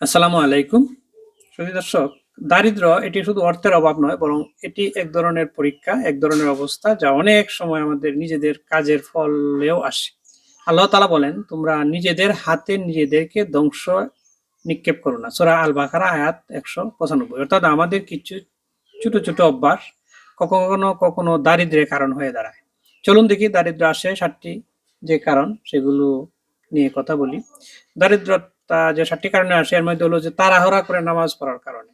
আসসালামু আলাইকুম। সুধী দর্শক, দারিদ্র এটি শুধু অর্থের অভাব নয়, বরং এটি এক ধরনের পরীক্ষা, এক ধরনের অবস্থা যা অনেক সময় আমাদের নিজেদের কাজের ফলেও আসে। আল্লাহ তালা বলেন, তোমরা নিজেদের হাতে নিজেদেরকে ধ্বংস নিক্ষেপ করো না। সোরা আল বাখারা আয়াত একশো পঁচানব্বই। অর্থাৎ আমাদের কিছু ছোট ছোট অভ্যাস কখনো কখনো দারিদ্রের কারণ হয়ে দাঁড়ায়। চলুন দেখি দারিদ্র আসে সাতটি যে কারণ, সেগুলো নিয়ে কথা বলি। দারিদ্রতা যে সাতটি কারণে আসে, এর মধ্যে হলো যে তাড়াহুড়া করে নামাজ পড়ার কারণে।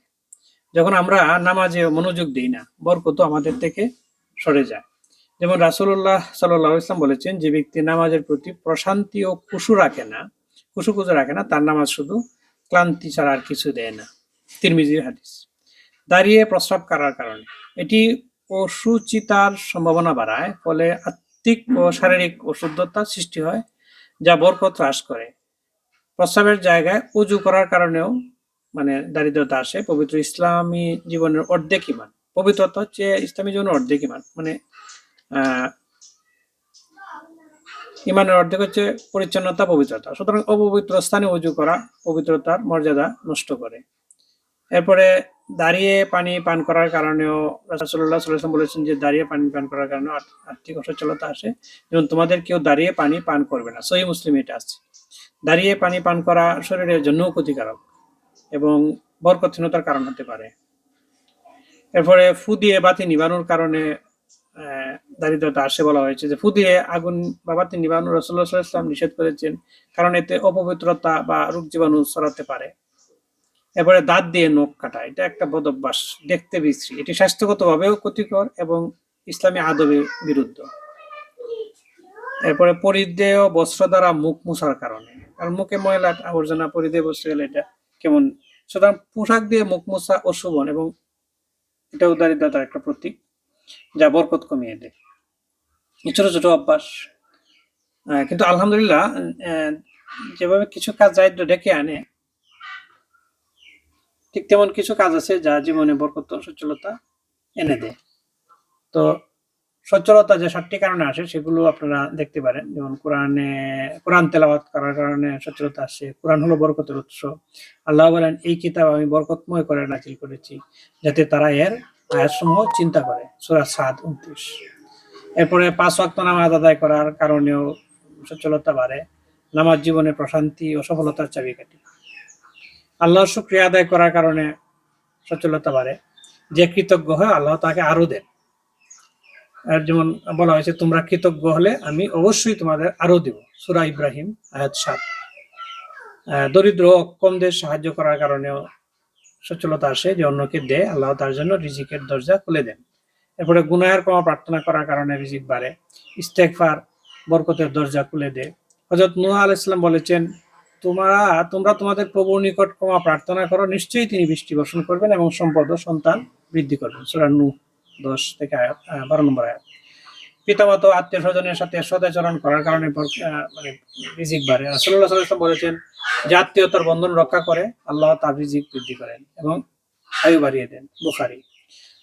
যখন আমরা নামাজে মনোযোগ দিই না, বরকত আমাদের থেকে সরে যায়। যেমন রাসুল্লাহ সাল্লাহ ইসলাম বলেছেন, যে ব্যক্তি নামাজের প্রতি প্রশান্তি ও কুশু রাখে না কুশু কুশু রাখে না, তার নামাজ শুধু ক্লান্তি ছাড়া আর কিছু দেয় না। তিরমিজির হাদিস। দাঁড়িয়ে প্রস্রাব করার কারণে। এটি অসুচিতার সম্ভাবনা বাড়ায়, ফলে আত্মিক ও শারীরিক অশুদ্ধতার সৃষ্টি হয়, যা বরকত হ্রাস করে। প্রস্রাবের জায়গায় উজু করার কারণেও মানে দারিদ্রতা আসে। পবিত্র ইসলামী জীবনের অর্ধেক ইমান। পবিত্রতা হচ্ছে ইসলামী জীবনের অর্ধেক ইমান। মানে ইমানের অর্ধেক হচ্ছে পরিচ্ছন্নতা, পবিত্রতা। সুতরাং অপবিত্র স্থানে উজু করা, পবিত্রতার মর্যাদা নষ্ট করে। এরপরে দাঁড়িয়ে পানি পান করার কারণেও রাসুল্লাহ সাল্লাম বলেছেন যে দাঁড়িয়ে পানি পান করার কারণে আর্থিক অসচ্ছলতা আসে। যেমন তোমাদের কেউ দাঁড়িয়ে পানি পান করবে না। সহি মুসলিম এটা আছে। দাঁড়িয়ে পানি পান করা শরীরের জন্যও ক্ষতিকারক এবং বরকথীনতার কারণ হতে পারে। এরপরে ফু দিয়ে বাতি নিবানোর কারণে দারিদ্রতা আসে বলা হয়েছে যে ফু দিয়ে আগুন বা বাতি নিবানো রসুল্লাহ ইসলাম নিষেধ করেছেন কারণ এতে অপবিত্রতা বা রোগ জীবাণু ছড়াতে পারে। এরপরে দাঁত দিয়ে নখ কাটা, এটা একটা বদ অভ্যাস, দেখতে বিশ্রী। এটি স্বাস্থ্যগতভাবেও ক্ষতিকর এবং ইসলামী আদবের বিরুদ্ধ। এরপরে পরিধেয় বস্ত্র দ্বারা মুখ মুছার কারণে। আর মুখে ময়লা আবর্জনা পরিধেয় বস্ত্র গেলে এটা কেমন? সুতরাং পোশাক দিয়ে মুখ মোছা অশুভন এবং এটা উদারিদ্রতার একটা প্রতীক যা বরকত কমিয়ে দেয়। ছোট ছোট অভ্যাস। কিন্তু আলহামদুলিল্লাহ যেভাবে কিছু কাজ দারিদ্র ডেকে আনে, ঠিক তেমন কিছু কাজ আছে যা জীবনে বরকত সচ্ছলতা এনে দেয়। তো সচ্ছলতা যে সাতটি কারণে আসে, সেগুলো আপনারা দেখতে পারেন। যেমন কোরআনে, কোরআন তেলাওয়াত করার কারণে সচ্ছলতা আসে। কোরআন হলো বরকতের উৎস। আল্লাহ বলেন, এই কিতাব আমি বরকতময় করে নাজিল করেছি, যাতে তারা এর আয়াতসমূহ চিন্তা করে। সূরা সাদ উনত্রিশ। এরপরে পাঁচ ওয়াক্ত নামাজ আদায় করার কারণেও সচ্ছলতা বাড়ে। নামাজ জীবনে প্রশান্তি ও সফলতার চাবি চাবিকাঠি। আল্লাহর শুক্রিয়া আদায় করার কারণে সচ্ছলতা বাড়ে। যে কৃতজ্ঞ হয়, আল্লাহ তাকে আরও আর যেমন বলা হয়েছে, তোমরা কৃতজ্ঞ হলে আমি অবশ্যই তোমাদের আরও দেব। সুরা ইব্রাহিম, আয়াত সাত। দরিদ্র অক্ষমদের সাহায্য করার কারণেও সচ্ছলতা আসে যে অন্যকে দেয় আল্লাহ তার জন্য রিজিকের দরজা খুলে দেন। এরপরে গুনাহের ক্ষমা প্রার্থনা করার কারণে রিজিক বাড়ে। ইস্তেকফার বরকতের দরজা খুলে দেয়। হজরত নুহ আল ইসলাম বলেছেন, তোমরা তোমরা তোমাদের প্রভুর নিকট ক্ষমা প্রার্থনা করো, নিশ্চয়ই তিনি বৃষ্টি বর্ষণ করবেন এবং সম্পদ সন্তান বৃদ্ধি করবেন। সুরা নূহ। দশ থেকে বারো নম্বর আয়াত। পিতামাত আত্মীয় স্বজনের সাথে সদাচরণ করার কারণে মানে রিজিক বাড়ে। রাসূলুল্লাহ সাল্লাল্লাহু আলাইহি বলেছেন, যে আত্মীয়তার বন্ধন রক্ষা করে, আল্লাহ তার রিজিক বৃদ্ধি করেন এবং আয়ু বাড়িয়ে দেন। বুখারি।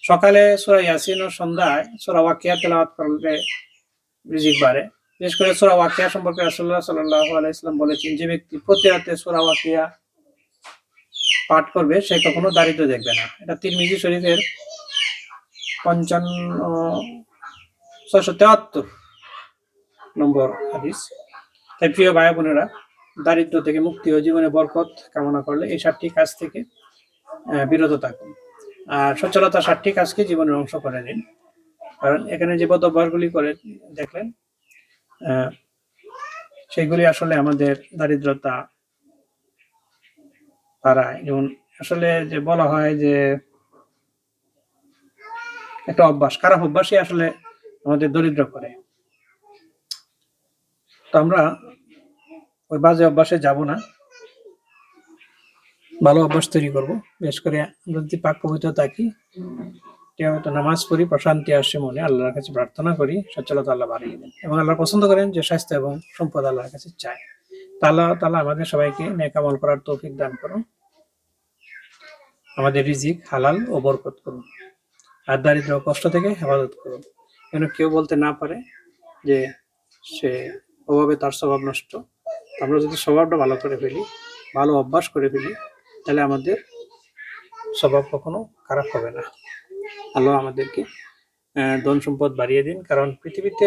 সকালে সূরা ইয়াসিন ও সন্ধ্যায় সূরা ওয়াকিয়া তেলাওয়াত করলে রিজিক বাড়ে। বিশেষ করে সূরা ওয়াকিয়া সম্পর্কে রাসূলুল্লাহ সাল্লাল্লাহু আলাইহি ওয়াসাল্লাম বলেছেন, যে ব্যক্তি প্রতি রাতে সূরা ওয়াকিয়া পাঠ করবে, সে কখনো দারিদ্র দেখবে না। এটা তিরমিজি শরীফের পঞ্চান্ন ছয়শো তেহাত্তর নম্বর হাদিস। তাই প্রিয় ভাই বোনেরা, দারিদ্র থেকে মুক্তি ও জীবনে বরকত কামনা করলে এই সাতটি কাজ থেকে বিরত থাকুন। আর সচ্ছলতা সাতটি কাজকে জীবনের অংশ করে দিন কারণ এখানে যে পদভারগুলি করে দেখলেন সেগুলি আসলে আমাদের দারিদ্রতা বাড়ায়। যেমন আসলে যে বলা হয় যে একটা অভ্যাস, খারাপ অভ্যাসই আসলে আমাদের দরিদ্র করে। তো আমরা ওই বাজে অভ্যাসে যাব না। ভালো অভ্যাস তৈরি করব। বিশেষ করে যদি পাক পবিত্র থাকি, নিয়মিত নামাজ পড়ি, প্রশান্তি আসে মনে, আল্লাহর কাছে প্রার্থনা করি, সচ্ছলতা আল্লাহ বাড়িয়ে দেন। এবং আল্লাহ পছন্দ করেন যে স্বাস্থ্য এবং সম্পদ আল্লাহর কাছে চায়। তা আল্লাহ তালা আমাদের সবাইকে নেকামল করার তৌফিক দান করুন। আমাদের রিজিক হালাল ও বরকত করুন। আর দারিদ্র কষ্ট থেকে হেফাজত করুন। যেন কেউ বলতে না পারে যে সে অভাবে তার স্বভাব নষ্ট। আমরা যদি স্বভাবটা ভালো করে ফেলি, ভালো অভ্যাস করে ফেলি, তাহলে আমাদের স্বভাব কখনো খারাপ হবে না। আল্লাহ আমাদেরকে ধন সম্পদ বাড়িয়ে দিন, কারণ পৃথিবীতে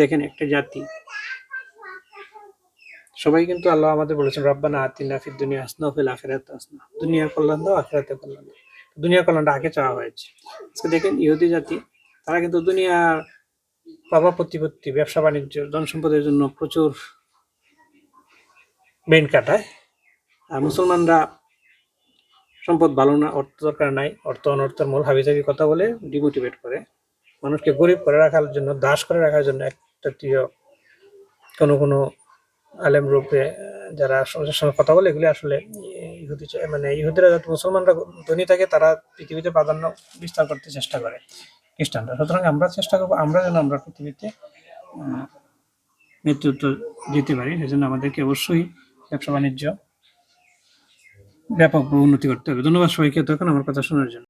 দেখেন একটা জাতি। সবাই কিন্তু আল্লাহ আমাদের বলেছেন, রব্বানা আতিনা ফিদ দুনিয়া আসনা ফিল আখিরাত আসনা দুনিয়ার কল্যাণ দাও আখিরাতে কল্যাণ দাও। দুনিয়ার কল্যাণটা আগে চাওয়া হয়েছে। আজকে দেখেন ইহুদি জাতি, তারা কিন্তু দুনিয়ার প্রভাব প্রতিপত্তি, ব্যবসা বাণিজ্য ধন সম্পদের জন্য প্রচুর বেন কাটায়। আর মুসলমানরা সম্পদ ভালো না, অর্থ দরকার নাই, অর্থ অনর্থের মূল হাবিজাবি কথা বলে ডিমোটিভেট করে। মানুষকে গরিব করে রাখার জন্য, দাস করে রাখার জন্য একটা প্রিয় কোনো কোনো আলেম রূপে যারা সঙ্গে কথা বলে, এগুলি আসলে ইহুদি মানে ইহুদিরা যাতে মুসলমানরা ধনী থাকে, তারা পৃথিবীতে প্রাধান্য বিস্তার করতে চেষ্টা করে খ্রিস্টানরা। সুতরাং আমরা চেষ্টা করব, আমরা যেন আমরা পৃথিবীতে নেতৃত্ব দিতে পারি। সেজন্য আমাদেরকে অবশ্যই ব্যবসা বাণিজ্য ব্যাপক উন্নতি করতে হবে। ধন্যবাদ সবাইকে তখন আমার কথা শোনার জন্য।